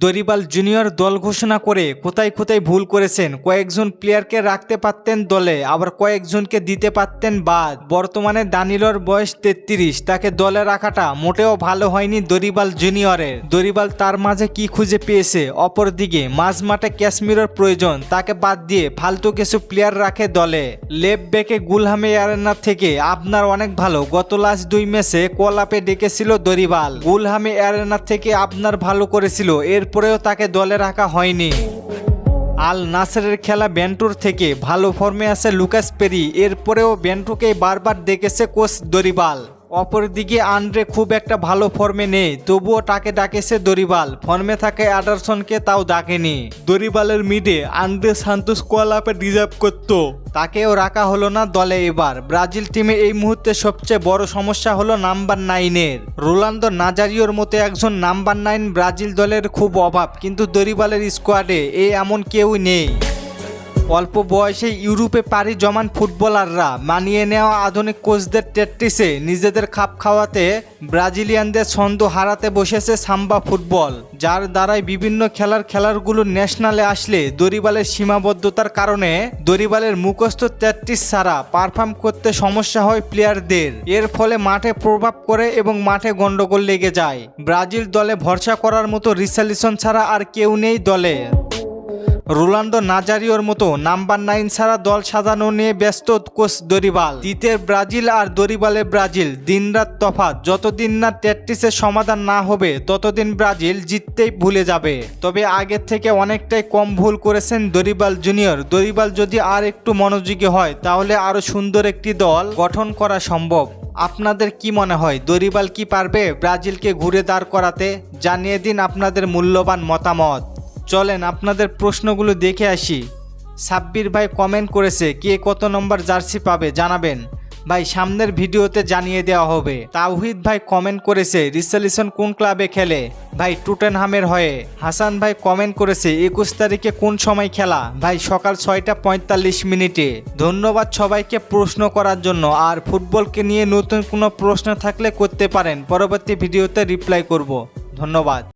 Dorival junior দল ঘোষণা করে কোথায় কোথায় ভুল করেছেন, কয়েকজন প্লেয়ারকে রাখতে পারতেন দলে, আবার কয়েকজনকে দিতে পারতেন বাদ। বর্তমানে দানিলর বয়স তেত্রিশ, তাকে দলে রাখাটা মোটেও ভালো হয়নি দরিবাল জুনিয়রের। দরিবাল তার মাঝে কি খুঁজে পেয়েছে? অপরদিকে মাঝ মাঠে ক্যাশ্মীরের প্রয়োজন, তাকে বাদ দিয়ে ফালতু কিছু প্লেয়ার রাখে দলে। লেফ ব্যাকে গুলহামে অ্যারেনা থেকে আপনার অনেক ভালো, গত লাস্ট দুই ম্যাচে কলাপে ডেকেছিল দরিবাল। গুলহামে অ্যারেনা থেকে আপনার ভালো করেছিল এরপরেও তাকে দলে রাখা হয়নি। আল নাসেরের খেলা ব্যান্টুর থেকে ভালো ফর্মে আছে লুকাস পেরি। এরপরেও ব্যান্টুকে বারবার দেখেছে কোচ দরিবাল। অপরদিকে আন্দ্রে খুব একটা ভালো ফর্মে নেই, তবুও তাকে ডাকেছে দরিবাল। ফর্মে থাকে অ্যাডারসনকে, তাও ডাকেনি। দরিবালের মিডে আন্দ্রে সান্তোস কোয়ালাপে রিজার্ভ করতো। তাকেও রাখা হলো না দলে এবার। ব্রাজিল টিমে এই মুহূর্তে সবচেয়ে বড় সমস্যা হলো নাম্বার নাইনের। রোনাল্ডো নাজারিওর মতো একজন নাম্বার নাইন ব্রাজিল দলের খুব অভাব, কিন্তু দরিবালের স্কোয়াডে এ এমন কেউ নেই। অল্প বয়সে ইউরোপে পাড়ি জমান ফুটবলাররা মানিয়ে নেওয়া আধুনিক কোচদের টেট্রিসে নিজেদের খাপ খাওয়াতে ব্রাজিলিয়ানদের ছন্দ হারাতে বসেছে সাম্বা ফুটবল, যার দ্বারাই বিভিন্ন খেলার খেলারগুলো ন্যাশনালে আসলে দরিবালের সীমাবদ্ধতার কারণে দরিবালের মুখস্থ টেট্রিস ছাড়া পারফর্ম করতে সমস্যা হয় প্লেয়ারদের। এর ফলে মাঠে প্রভাব করে এবং মাঠে গণ্ডগোল লেগে যায়। ব্রাজিল দলে ভরসা করার মতো রিসালিসন ছাড়া আর কেউ নেই দলে। রোনাল্ডো নাজারিওর মতো নাম্বার নাইন ছাড়া দল সাজানো নিয়ে ব্যস্ত কোচ দরিবাল। দ্বিতীয় ব্রাজিল আর দরিবালে ব্রাজিল। দিনরাত তফাৎ। যতদিন না টেট্রিসের সমাধান না হবে, ততদিন ব্রাজিল জিততেই ভুলে যাবে। তবে আগের থেকে অনেকটাই কম ভুল করেছেন দরিবাল জুনিয়র। দরিবাল যদি আর একটু মনোযোগী হয়, তাহলে আরও সুন্দর একটি দল গঠন করা সম্ভব। আপনাদের কি মনে হয়? দরিবাল কি পারবে ব্রাজিলকে ঘুরে দাঁড় করাতে? জানিয়ে দিন আপনাদের মূল্যবান মতামত। চলেন আপনাদের প্রশ্নগুলো দেখে আসি। সাব্বির ভাই কমেন্ট করেছে, কে কত নম্বর জার্সি পাবে জানাবেন। ভাই, সামনের ভিডিওতে জানিয়ে দেওয়া হবে। তাওহিদ ভাই কমেন্ট করেছে রিসলিউশন কোন ক্লাবে খেলে? ভাই, টুটেনহামের হয়ে। হাসান ভাই কমেন্ট করেছে, একুশ তারিখে কোন সময় খেলা? ভাই, সকাল ছয়টা পঁয়তাল্লিশ মিনিটে। ধন্যবাদ সবাইকে প্রশ্ন করার জন্য। আর ফুটবলকে নিয়ে নতুন কোনো প্রশ্ন থাকলে করতে পারেন। পরবর্তী ভিডিওতে রিপ্লাই করব। ধন্যবাদ।